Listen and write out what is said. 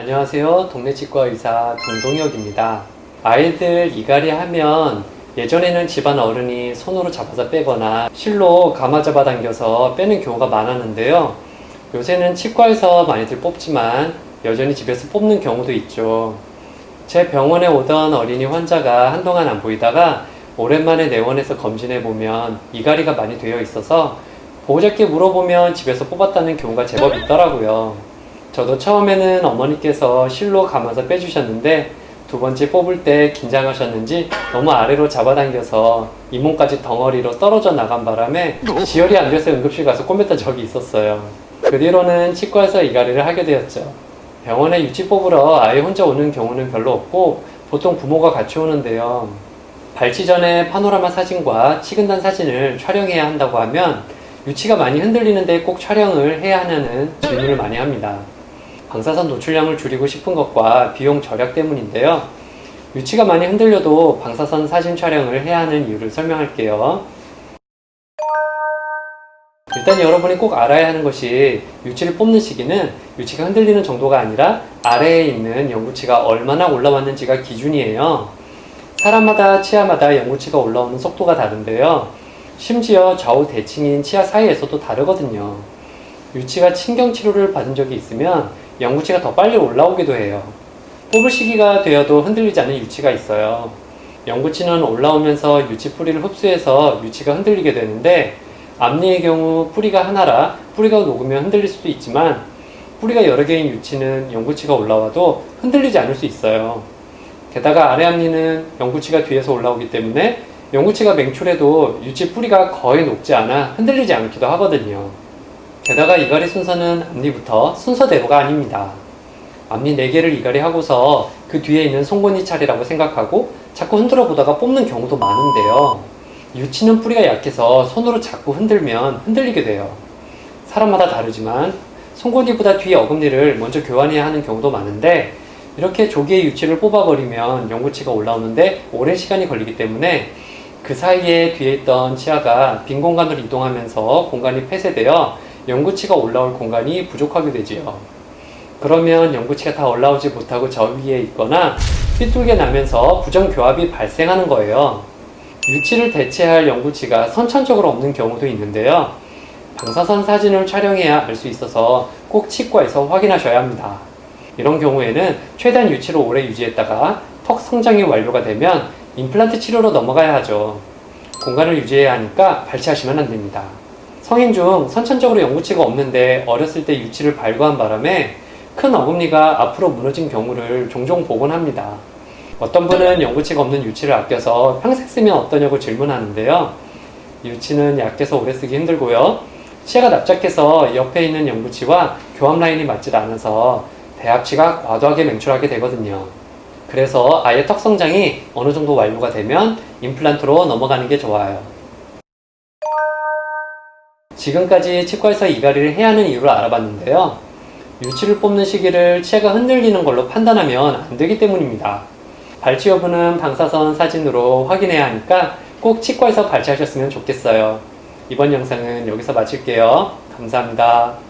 안녕하세요. 동네 치과 의사 정동혁입니다. 아이들 이갈이 하면 예전에는 집안 어른이 손으로 잡아서 빼거나 실로 감아 잡아 당겨서 빼는 경우가 많았는데요. 요새는 치과에서 많이들 뽑지만 여전히 집에서 뽑는 경우도 있죠. 제 병원에 오던 어린이 환자가 한동안 안 보이다가 오랜만에 내원해서 검진해 보면 이갈이가 많이 되어 있어서 보호자께 물어보면 집에서 뽑았다는 경우가 제법 있더라고요. 저도 처음에는 어머니께서 실로 감아서 빼주셨는데 두 번째 뽑을 때 긴장하셨는지 너무 아래로 잡아당겨서 잇몸까지 덩어리로 떨어져 나간 바람에 지혈이 안 돼서 응급실 가서 꿰맸던 적이 있었어요. 그 뒤로는 치과에서 이갈이를 하게 되었죠. 병원에 유치 뽑으러 아이 혼자 오는 경우는 별로 없고 보통 부모가 같이 오는데요. 발치 전에 파노라마 사진과 치근단 사진을 촬영해야 한다고 하면 유치가 많이 흔들리는데 꼭 촬영을 해야 하냐는 질문을 많이 합니다. 방사선 노출량을 줄이고 싶은 것과 비용 절약 때문인데요. 유치가 많이 흔들려도 방사선 사진 촬영을 해야 하는 이유를 설명할게요. 일단 여러분이 꼭 알아야 하는 것이 유치를 뽑는 시기는 유치가 흔들리는 정도가 아니라 아래에 있는 영구치가 얼마나 올라왔는지가 기준이에요. 사람마다 치아마다 영구치가 올라오는 속도가 다른데요. 심지어 좌우 대칭인 치아 사이에서도 다르거든요. 유치가 친경 치료를 받은 적이 있으면 영구치가 더 빨리 올라오기도 해요. 뽑을 시기가 되어도 흔들리지 않는 유치가 있어요. 영구치는 올라오면서 유치 뿌리를 흡수해서 유치가 흔들리게 되는데 앞니의 경우 뿌리가 하나라 뿌리가 녹으면 흔들릴 수도 있지만 뿌리가 여러 개인 유치는 영구치가 올라와도 흔들리지 않을 수 있어요. 게다가 아래 앞니는 영구치가 뒤에서 올라오기 때문에 영구치가 맹출해도 유치 뿌리가 거의 녹지 않아 흔들리지 않기도 하거든요. 게다가 이갈이 순서는 앞니부터 순서대로가 아닙니다. 앞니 4개를 이갈이 하고서 그 뒤에 있는 송곳니 차례라고 생각하고 자꾸 흔들어 보다가 뽑는 경우도 많은데요. 유치는 뿌리가 약해서 손으로 자꾸 흔들면 흔들리게 돼요. 사람마다 다르지만 송곳니보다 뒤 어금니를 먼저 교환해야 하는 경우도 많은데 이렇게 조기에 유치를 뽑아버리면 영구치가 올라오는데 오랜 시간이 걸리기 때문에 그 사이에 뒤에 있던 치아가 빈 공간으로 이동하면서 공간이 폐쇄되어 영구치가 올라올 공간이 부족하게 되지요. 그러면 영구치가 다 올라오지 못하고 저 위에 있거나 삐뚤게 나면서 부정교합이 발생하는 거예요. 유치를 대체할 영구치가 선천적으로 없는 경우도 있는데요. 방사선 사진을 촬영해야 알 수 있어서 꼭 치과에서 확인하셔야 합니다. 이런 경우에는 최대한 유치를 오래 유지했다가 턱 성장이 완료가 되면 임플란트 치료로 넘어가야 하죠. 공간을 유지해야 하니까 발치하시면 안 됩니다. 성인 중 선천적으로 영구치가 없는데 어렸을 때 유치를 발구한 바람에 큰 어금니가 앞으로 무너진 경우를 종종 보곤 합니다. 어떤 분은 영구치가 없는 유치를 아껴서 평생 쓰면 어떠냐고 질문하는데요. 유치는 약해서 오래 쓰기 힘들고요. 치아가 납작해서 옆에 있는 영구치와 교합 라인이 맞지 않아서 대합치가 과도하게 맹출하게 되거든요. 그래서 아예 턱 성장이 어느 정도 완료가 되면 임플란트로 넘어가는 게 좋아요. 지금까지 치과에서 이갈이를 해야 하는 이유를 알아봤는데요. 유치를 뽑는 시기를 치아가 흔들리는 걸로 판단하면 안 되기 때문입니다. 발치 여부는 방사선 사진으로 확인해야 하니까 꼭 치과에서 발치하셨으면 좋겠어요. 이번 영상은 여기서 마칠게요. 감사합니다.